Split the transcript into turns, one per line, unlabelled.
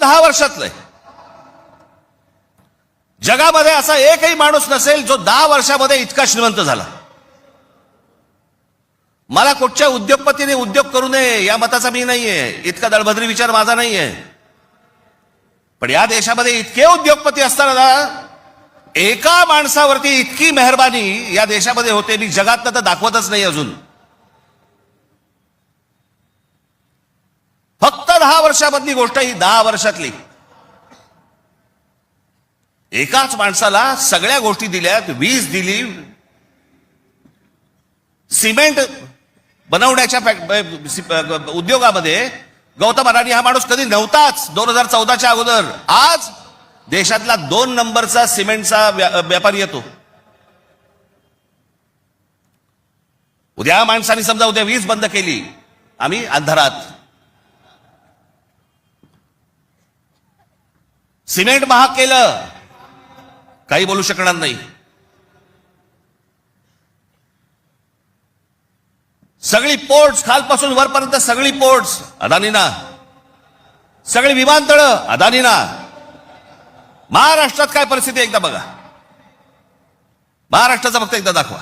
दहा वर्षातलं. आहे जगामध्ये असा एकही माणूस नसेल जो दहा वर्षामध्ये इतका श्रीमंत झाला. मला कुठच्या उद्योगपतीने उद्योग करू नये या मताचा मी नाहीये. इतका दळभद्री विचार माझा नाहीये. पण या देशामध्ये इतके उद्योगपती असताना ना, एका माणसावरती इतकी मेहरबानी या देशामध्ये होते मी जगातनं तर दाखवतच नाही अजून फक्त दहा वर्षामधली गोष्ट ही दहा वर्षातली. एकाच माणसाला सगळ्या गोष्टी दिल्यात वीज दिली सिमेंट बनवण्याच्या उद्योगामध्ये गौतम अडाणी हा माणूस कधी नव्हताच दोन हजार चौदाच्या अगोदर. आज देशातला दोन नंबरचा सिमेंटचा व्यापारी येतो. उद्या माणसाने समजा उद्या वीज बंद केली आम्ही अंधारात. सिमेंट महाग केलं. काही बोलू शकणार नाही. सगळी पोर्ट्स खालपासून वरपर्यंत सगळी पोर्ट्स अदानीना सगळी विमानतळ अदानीना महाराष्ट्रात काय परिस्थिती आहे एकदा बघा. महाराष्ट्राचा फक्त एकदा दाखवा.